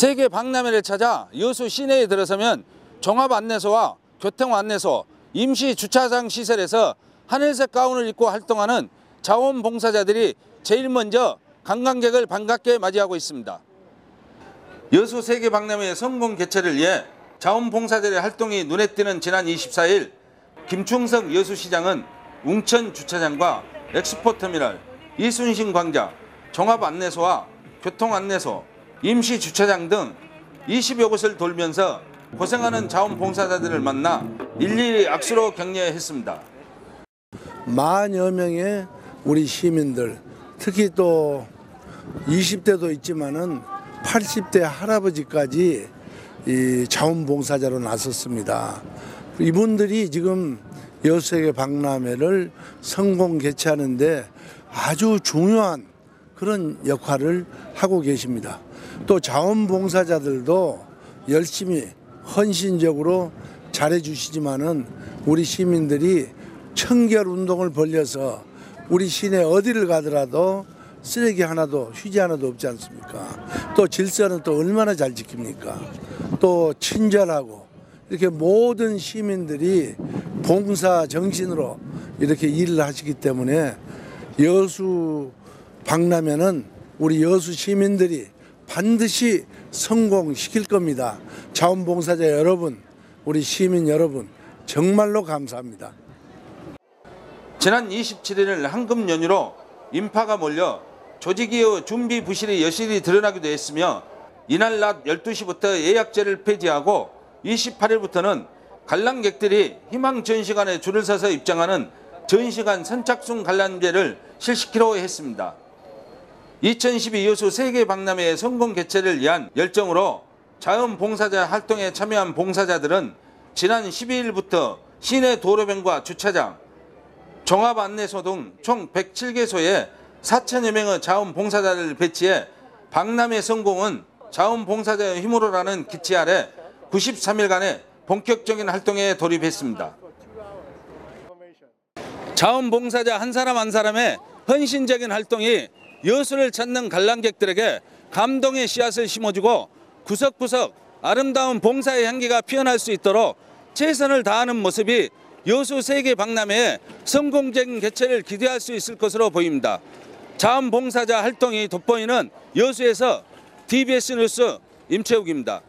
세계 박람회를 찾아 여수 시내에 들어서면 종합 안내소와 교통 안내소, 임시 주차장 시설에서 하늘색 가운을 입고 활동하는 자원봉사자들이 제일 먼저 관광객을 반갑게 맞이하고 있습니다. 여수 세계 박람회 성공 개최를 위해 자원봉사자들의 활동이 눈에 띄는 지난 24일 김충석 여수시장은 웅천 주차장과 엑스포터미널, 이순신 광장, 종합안내소와 교통안내소, 임시 주차장 등 20여 곳을 돌면서 고생하는 자원봉사자들을 만나 일일이 악수로 격려했습니다. 만여 명의 우리 시민들 특히 또 20대도 있지만은 80대 할아버지까지 이 자원봉사자로 나섰습니다. 이분들이 지금 여수세계 박람회를 성공 개최하는데 아주 중요한 그런 역할을 하고 계십니다. 또 자원봉사자들도 열심히 헌신적으로 잘해 주시지만은 우리 시민들이 청결 운동을 벌려서 우리 시내 어디를 가더라도 쓰레기 하나도 휴지 하나도 없지 않습니까? 또 질서는 또 얼마나 잘 지킵니까? 또 친절하고 이렇게 모든 시민들이 봉사 정신으로 이렇게 일을 하시기 때문에 여수 박람회는 우리 여수 시민들이 반드시 성공시킬 겁니다. 자원봉사자 여러분, 우리 시민 여러분, 정말로 감사합니다. 지난 27일 황금 연휴로 인파가 몰려 조직이의 준비 부실이 여실히 드러나기도 했으며 이날 낮 12시부터 예약제를 폐지하고 28일부터는 관람객들이 희망 전시관에 줄을 서서 입장하는 전시관 선착순 관람제를 실시키로 했습니다. 2012 여수 세계 박람회의 성공 개최를 위한 열정으로 자원봉사자 활동에 참여한 봉사자들은 지난 12일부터 시내 도로변과 주차장, 종합안내소 등 총 107개소에 4천여 명의 자원봉사자를 배치해 박람회 성공은 자원봉사자의 힘으로라는 기치 아래 93일간의 본격적인 활동에 돌입했습니다. 자원봉사자 한 사람 한 사람의 헌신적인 활동이 여수를 찾는 관람객들에게 감동의 씨앗을 심어주고 구석구석 아름다운 봉사의 향기가 피어날 수 있도록 최선을 다하는 모습이 여수 세계 박람회의 성공적인 개최를 기대할 수 있을 것으로 보입니다. 자원봉사자 활동이 돋보이는 여수에서 TBS 뉴스 임채욱입니다.